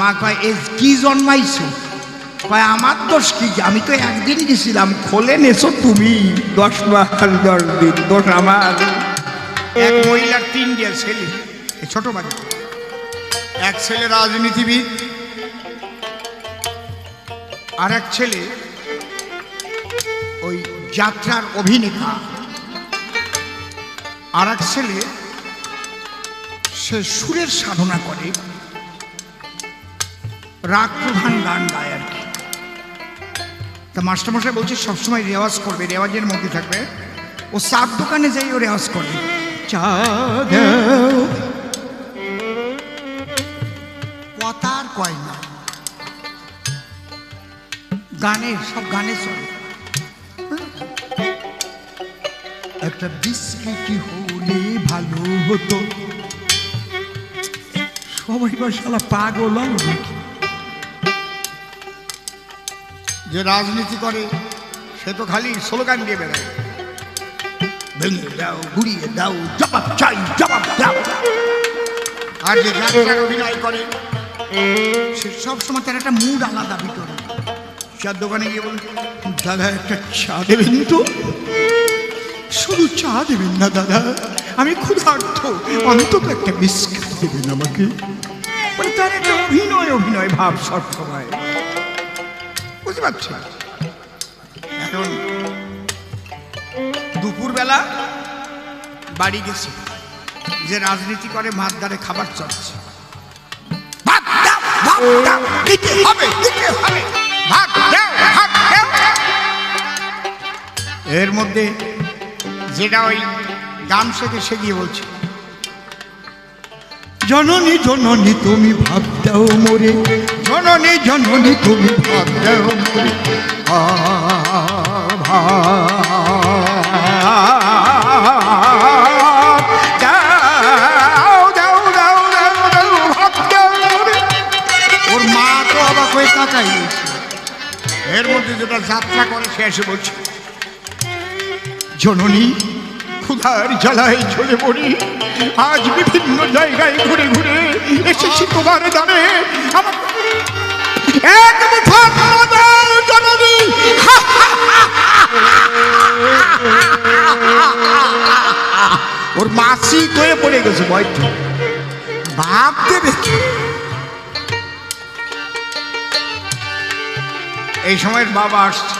মা কয়, এ কি জন্মাইছো? কয়, আমার দোষ কি? আমি তো একদিন গেছিলাম। খোলে নেছো তুমি। দশ মাস, দশ দিন দোষ আমার। এক মহিলার তিনটে ছেলে এ ছোট বাচ্চা এক ছেলে রাজনীতিবিদ, আর এক ছেলে ওই যাত্রার অভিনেতা। আর এক ছেলে সে সুরের সাধনা করে। রাগ প্রধান গান গায় আর কি। তা মাস্টারমশাই বলছে, সবসময় রেওয়াজ করবে, রেওয়াজের মধ্যে থাকবে। ও চার দোকানে যাই, ও রেওয়াজ করবে। চা দাও। কথা আর কয় না। গানের সব গানে চলে। একটা বিস্কিটি হলে ভালো হতো। সবাই বা শালা পাগল নাকি? যে রাজনীতি করে, সে তো খালি স্লোগান দিয়ে বেড়ায়। ভেঙে দাও ঘুরিয়ে দাও, জবাব চাই, জবাব দাও। আর যে যাত্রার অভিনয় করে, সে সবসময় তার একটা মুড আলাদা ভিতরে। চার দোকানে গিয়ে বলে দাদা, একটা চা দেবেন তো? শুধু চা দেবেন না, দাদা। আমি ক্ষুধার্থ অন্তত একটা বিস্কুট দেবেন আমাকে। মানে তার একটা অভিনয় অভিনয় ভাব সবসময়। বুঝতে পারছি? এখন দুপুরবেলা বাড়ি গেছি যে রাজনীতি করে খাবার ভাত দাও, ভাত দাও। এর মধ্যে যেটা ওই গান শেখে সে গিয়ে বলছে জননী জননী তুমি ভাব দাও মোরে জননী জননী, তুমি ভাব দাও মোরে। ওর মা তো অবাক হয়ে রয়েছে। এর মধ্যে যেটা যাত্রা করে সে এসে বলছে, জননী ক্ষুধার জ্বালায় ঝরে পড়ি। আজ বিভিন্ন জায়গায় ঘুরে ঘুরে এসেছি তোমার দ্বারে ওর মাসি হয়ে পড়ে গেছে বয়টা ভাব দেবে কি? এই সময় বাবা আসছে।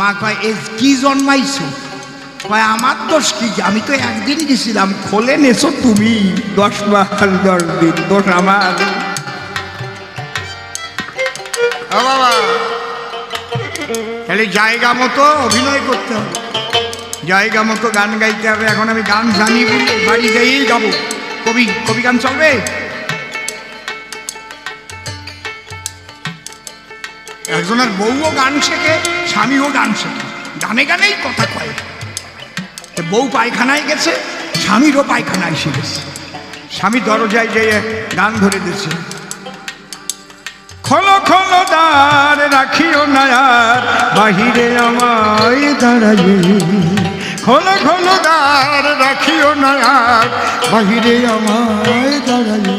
মা কয়, এ কি জন্মাইছো? কয় আমার দোষ কি? আমি তো একদিন গেছিলাম, খোলে নেছো তুমি। দশ মাস, দশ দিন, দোষ আমার। তাহলে জায়গা মতো অভিনয় করতে হবে। জায়গা মতো গান গাইতে হবে। এখন আমি গান জানি বাড়ি যাইয়েই গাবো কবি কবি গান চলবে? একজনের বউও গান শেখে, স্বামীও গান শেখে। গানে গানেই কথা কয়। বউ পায়খানায় গেছে, স্বামীরও পায়খানায় এসে গেছে। স্বামী দরজায় যেয়ে গান ধরে দিচ্ছে খলো খলো দ্বার রাখিও নায়ার বাহিরে আমায় দাঁড়াইয়ে। খলো খলো দ্বার রাখিও নায়ার বাহিরে আমায় দাঁড়াইয়ে।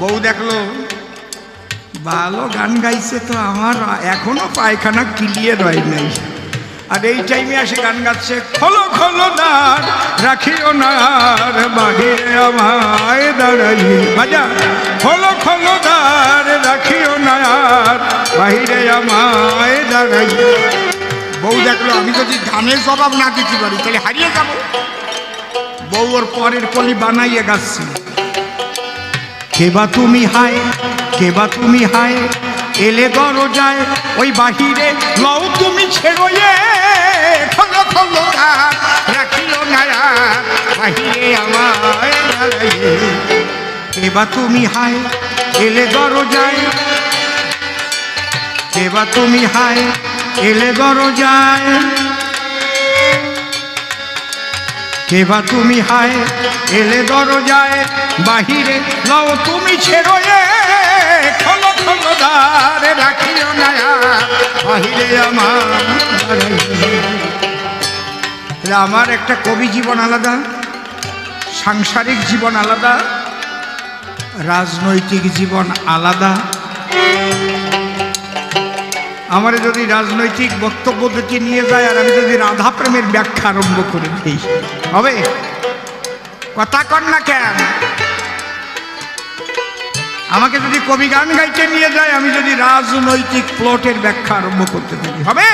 বউ দেখল ভালো গান গাইছে তো আমার, এখনও পায়খানা ক্লিয়ার হয় নাই। আর এই টাইমে আসে গান গাচ্ছে, খলো খলো দাঁড় রাখিও না আর বাহিরে আমায় দাঁড়াইয়ে বাজা, খলো খলো দাঁড় রাখিও না আর বাহিরে আমায় দাঁড়াইয়ে বউ দেখল, আমি যদি গানের জবাব না দিতে পারি, তাহলে হারিয়ে যাব। বউ ওর পরের কলি বানাইয়ে গাচ্ছিল কেবা তুমি হায় কেবা তুমি হায় এলে দরজায় ওই বাহিরে লও তুমি ছেড়োয়ে। খলো খলো কার, রাখিও না আর, বাহিরে। কেবা তুমি হায় এলে দরজায়। কেবা তুমি হায় এলে দরজায়। কেবা তুমি হায় এলে দরজায় বাহিরে লও তুমি ছেড়োয়ে। খলো আমার একটা কবি জীবন আলাদা, সাংসারিক জীবন আলাদা, রাজনৈতিক জীবন আলাদা। আমার যদি রাজনৈতিক বক্তব্য থেকে নিয়ে যায় আর আমি যদি রাধা প্রেমের ব্যাখ্যা আরম্ভ করে দিই, হবে? কথা কর না কেন? আমাকে যদি কবি গান গাইতে নিয়ে যায়, আমি যদি রাজনৈতিক প্লটের ব্যাখ্যা আরম্ভ করতে থাকি। হবে?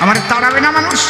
আমার তাড়াবে না মানুষ?